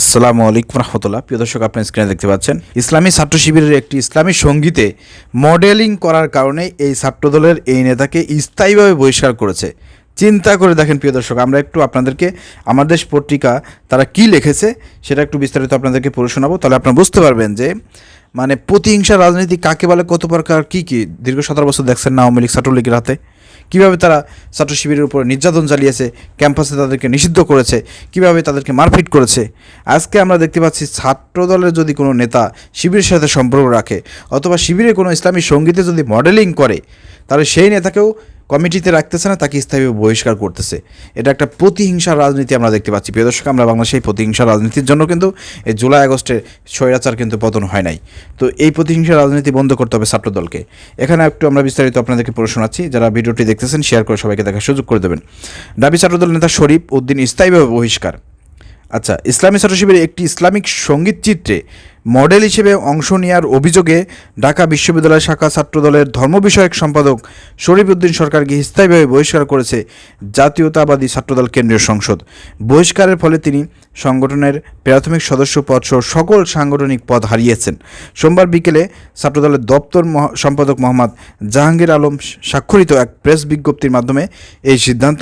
আসসালামু আলাইকুম রহমতুল্লাহ। প্রিয় দর্শক আপনি স্ক্রিনে দেখতে পাচ্ছেন, ইসলামী ছাত্র শিবিরের একটি ইসলামী সঙ্গীতে মডেলিং করার কারণে এই ছাত্রদলের এই নেতাকে স্থায়ীভাবে বহিষ্কার করেছে। চিন্তা করে দেখেন প্রিয় দর্শক, আমরা একটু আপনাদেরকে আমাদের পত্রিকা তারা কি লিখেছে সেটা একটু বিস্তারিত আপনাদেরকে পড়ে শোনাবো। তাহলে আপনারা বুঝতে পারবেন যে মানে প্রতিহিংসা রাজনীতি কাকে বলে, কত প্রকার, কী কী? দীর্ঘ সতেরো বছর দেখছেন না আওয়ামী লীগ ছাত্রলীগের হাতে। কীভাবে তারা ছাত্র শিবিরের উপরে নির্যাতন চালিয়েছে, ক্যাম্পাসে তাদেরকে নিষিদ্ধ করেছে, কীভাবে তাদেরকে মারপিট করেছে? আজকে আমরা দেখতে পাচ্ছি ছাত্র দলের যদি কোনো নেতা শিবিরের সাথে সম্পর্ক রাখে, অথবা শিবিরের কোনো ইসলামী সঙ্গীতে যদি মডেলিং করে, তাহলে সেই নেতাকেও কমিটিতে রাখতেছে না, তাকে স্থায়ীভাবে বহিষ্কার করতেছে। এটা একটা প্রতিহিংসার রাজনীতি আমরা দেখতে পাচ্ছি। প্রিয় দর্শক, আমরা বাংলাদেশে এই প্রতিহিংসা রাজনীতির জন্য কিন্তু এই জুলাই আগস্টের স্বৈরাচার কিন্তু পতন হয় নাই। তো এই প্রতিহিংসার রাজনীতি বন্ধ করতে হবে ছাত্র দলকে এখানে একটু আমরা বিস্তারিত আপনাদেরকে প্রশ্ন আছি যারা ভিডিওটি দেখতেছেন শেয়ার করে সবাইকে দেখার সুযোগ করে দেবেন। দাবি ছাত্রদল নেতা শরীফ উদ্দিন স্থায়ীভাবে বহিষ্কার। আচ্ছা ইসলামী ছাত্র একটি ইসলামিক সংগীত চিত্রে মডেল হিসেবে অংশ নেওয়ার অভিযোগে ঢাকা বিশ্ববিদ্যালয় শাখা ছাত্রদলের ধর্ম বিষয়ক সম্পাদক শরীফ উদ্দিন সরকারকে স্থায়ীভাবে বহিষ্কার করেছে জাতীয়তাবাদী ছাত্রদল কেন্দ্রীয় সংসদ। বহিষ্কারের ফলে তিনি সংগঠনের প্রাথমিক সদস্য পদ সহ সকল সাংগঠনিক পদ হারিয়েছেন। সোমবার বিকেলে ছাত্রদলের দপ্তর সম্পাদক মোহাম্মদ জাহাঙ্গীর আলম স্বাক্ষরিত এক প্রেস বিজ্ঞপ্তির মাধ্যমে এই সিদ্ধান্ত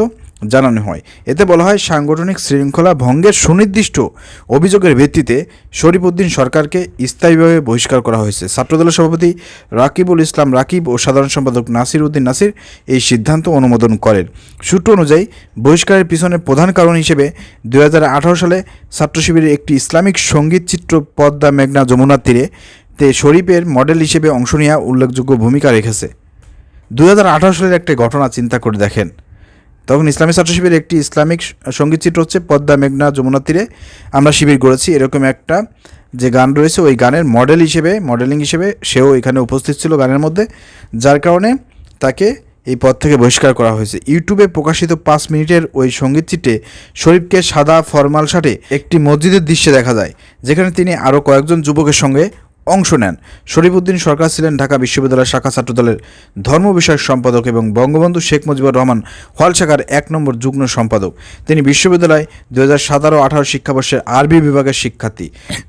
জানানো হয়। এতে বলা হয়, সাংগঠনিক শৃঙ্খলা ভঙ্গের সুনির্দিষ্ট অভিযোগের ভিত্তিতে শরীফউদ্দিন সরকারকে স্থায়ীভাবে বহিষ্কার করা হয়েছে। ছাত্রদলের সভাপতি রাকিবুল ইসলাম রাকিব ও সাধারণ সম্পাদক নাসির উদ্দিন নাসির এই সিদ্ধান্ত অনুমোদন করেন। সূত্র অনুযায়ী, বহিষ্কারের পিছনে প্রধান কারণ হিসেবে দু হাজার আঠারো সালে ছাত্র শিবিরের একটি ইসলামিক সংগীত চিত্র পদ্মা মেঘনা যমুনার তীরে তে শরীফের মডেল হিসেবে অংশ নেওয়া উল্লেখযোগ্য ভূমিকা রেখেছে। দু হাজার আঠেরো সালের একটি ঘটনা চিন্তা করে দেখেন। তখন ইসলামী ছাত্র শিবিরের একটি ইসলামিক সংগীত চিত্র হচ্ছে পদ্মা মেঘনা যমুনা তীরে। আমরা শিবির গড়েছি। এরকম একটা যে গান রয়েছে, ওই গানের মডেল হিসেবে, মডেলিং হিসেবে সেও এখানে উপস্থিত ছিল গানের মধ্যে, যার কারণে তাকে এই পদ থেকে বহিষ্কার করা হয়েছে। ইউটিউবে প্রকাশিত পাঁচ মিনিটের ওই সংগীত চিত্রে শরীফকে সাদা ফরমাল শার্টে একটি মসজিদের দৃশ্যে দেখা যায়, যেখানে তিনি আরও কয়েকজন যুবকের সঙ্গে অংশ নেন। শরীফউদ্দিন সরকার ছিলেন ঢাকা বিশ্ববিদ্যালয়ের শাখা ছাত্রদলের ধর্ম বিষয়ক সম্পাদক এবং বঙ্গবন্ধু শেখ মুজিবুর রহমান হল শাখার এক নম্বর যুগ্ম সম্পাদক। তিনি বিশ্ববিদ্যালয় দু হাজার সতেরো আঠারো শিক্ষাবর্ষের আরবি বিভাগের শিক্ষার্থী।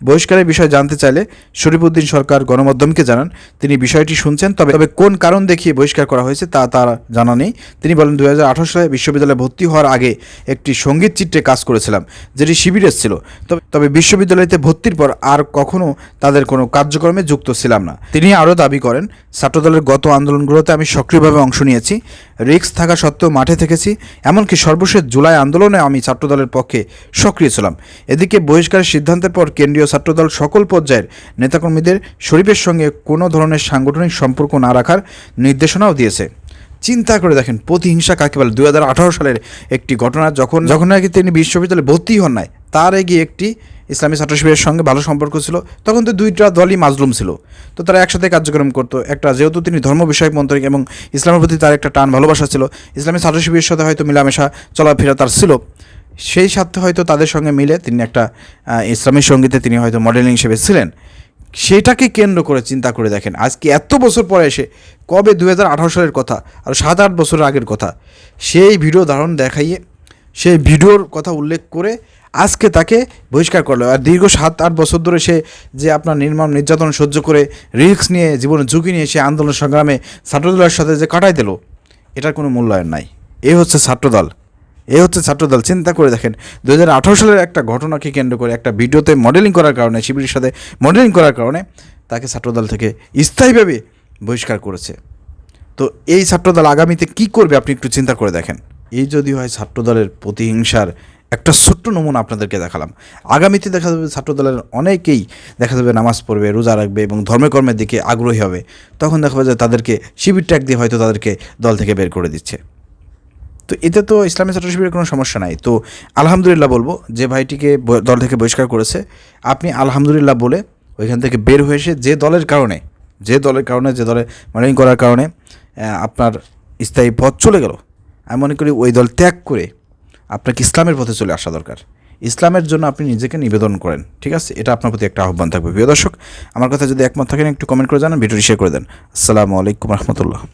বহিষ্কারের বিষয়ে জানতে চাইলে শরীফউদ্দিন সরকার গণমাধ্যমকে জানান। তিনি বিষয়টি শুনছেন, তবে তবে কোন কারণ দেখিয়ে বহিষ্কার করা হয়েছে তা তার জানা নেই। তিনি বলেন, দুই হাজার আঠারো সালে বিশ্ববিদ্যালয়ে ভর্তি হওয়ার আগে একটি সংগীত চিত্রে কাজ করেছিলাম, যেটি শিবিরের ছিল তবে তবে বিশ্ববিদ্যালয়তে ভর্তির পর আর কখনও তাদের কোনো কার্যক্রমে যুক্ত ছিলাম না। তিনি আরও দাবি করেন, ছাত্রদলের গত আন্দোলনগুলোতে আমি সক্রিয়ভাবে অংশ নিয়েছি রিক্স থাকা সত্ত্বেও মাঠে থেকেছি, এমনকি সর্বশেষ জুলাই আন্দোলনে আমি ছাত্রদলের পক্ষে সক্রিয় ছিলাম। এদিকে বহিষ্কারের সিদ্ধান্তের পর কেন্দ্রীয় ছাত্রদল সকল পর্যায়ের নেতাকর্মীদের শরীফের সঙ্গে কোনো ধরনের সাংগঠনিক সম্পর্ক না রাখার নির্দেশনাও দিয়েছে। চিন্তা করে দেখেন, প্রতিহিংসা কাকে বলে? দুই সালের একটি ঘটনা যখন যখন নাকি তিনি বিশ্ববিদ্যালয়ে ভর্তি হন নাই তার এগিয়ে একটি ইসলামী ছাত্র শিবিরের সঙ্গে ভালো সম্পর্ক ছিল। তখন তো দুইটা দলই মাজলুম ছিল। তো তারা একসাথে কার্যক্রম করতো। একটা যেহেতু তিনি ধর্ম বিষয়ক মন্ত্রী এবং ইসলামের প্রতি তার একটা টান ভালোবাসা ছিল, ইসলামী ছাত্র শিবিরের সাথে হয়তো মিলামেশা, চলাফেরা তার ছিল। সেই সাথে হয়তো তাদের সঙ্গে মিলে তিনি একটা ইসলামী সঙ্গীতে তিনি হয়তো মডেলিং হিসেবে ছিলেন। সেটাকে কেন্দ্র করে চিন্তা করে দেখেন, আজকে এত বছর পরে এসে, কবে দু হাজার আঠারো সালের কথা আর সাত আট বছরের আগের কথা, সেই ভিডিও ধারণ দেখাইয়ে, সেই ভিডিওর কথা উল্লেখ করে আজকে তাকে বহিষ্কার করল। আর দীর্ঘ সাত, আট বছর ধরে সে যে আপনার নির্মম নির্যাতন সহ্য করে রিস্ক নিয়ে জীবনের ঝুঁকি নিয়ে সে আন্দোলন সংগ্রামে ছাত্রদলের সাথে যে কাটাই দিল, এটার কোনো মূল্যায়ন নাই। এ হচ্ছে ছাত্রদল। এ হচ্ছে ছাত্রদল। চিন্তা করে দেখেন দু হাজার আঠারো সালের একটা ঘটনাকে কেন্দ্র করে একটা ভিডিওতে মডেলিং করার কারণে, শিবিরের সাথে মডেলিং করার কারণে তাকে ছাত্রদল থেকে স্থায়ীভাবে বহিষ্কার করেছে। তো এই ছাত্রদল আগামীতে কি করবে আপনি একটু চিন্তা করে দেখেন। এই যদি হয় ছাত্রদলের প্রতিহিংসার একটা ছোট্ট নমুনা আপনাদেরকে দেখালাম। আগামীতে দেখা যাবে ছাত্রদলের অনেকেই দেখা যাবে নামাজ পড়বে, রোজা রাখবে এবং ধর্মকর্মের দিকে আগ্রহী হবে। তখন দেখা যাবে তাদেরকে শিবির ট্যাগ দিয়ে হয়তো তাদেরকে দল থেকে বের করে দিচ্ছে। তো এতে তো ইসলামী ছাত্র শিবিরের কোনো সমস্যা নাই। তো আলহামদুলিল্লাহ বলব যে ভাইটিকে দল থেকে বহিষ্কার করেছে। আপনি আলহামদুলিল্লাহ বলে ওইখান থেকে বের হয়ে এসে যে দলের কারণে, যে দলের কারণে, যে দলে মডেলিং করার কারণে আপনার স্থায়ী পথ চলে গেল। আমি মনে করি ওই দল ত্যাগ করে আপনাকে ইসলামের পথে চলে আসা দরকার। ইসলামের জন্য আপনি নিজেকে নিবেদন করেন, ঠিক আছে? এটা আপনার প্রতি একটা আহ্বান থাকবে। প্রিয় দর্শক, আমার কথা যদি একমত থাকেন, একটু কমেন্ট করে জানান, ভিডিওটি শেয়ার করে দেন। আসসালামু আলাইকুম রহমতুল্লাহ।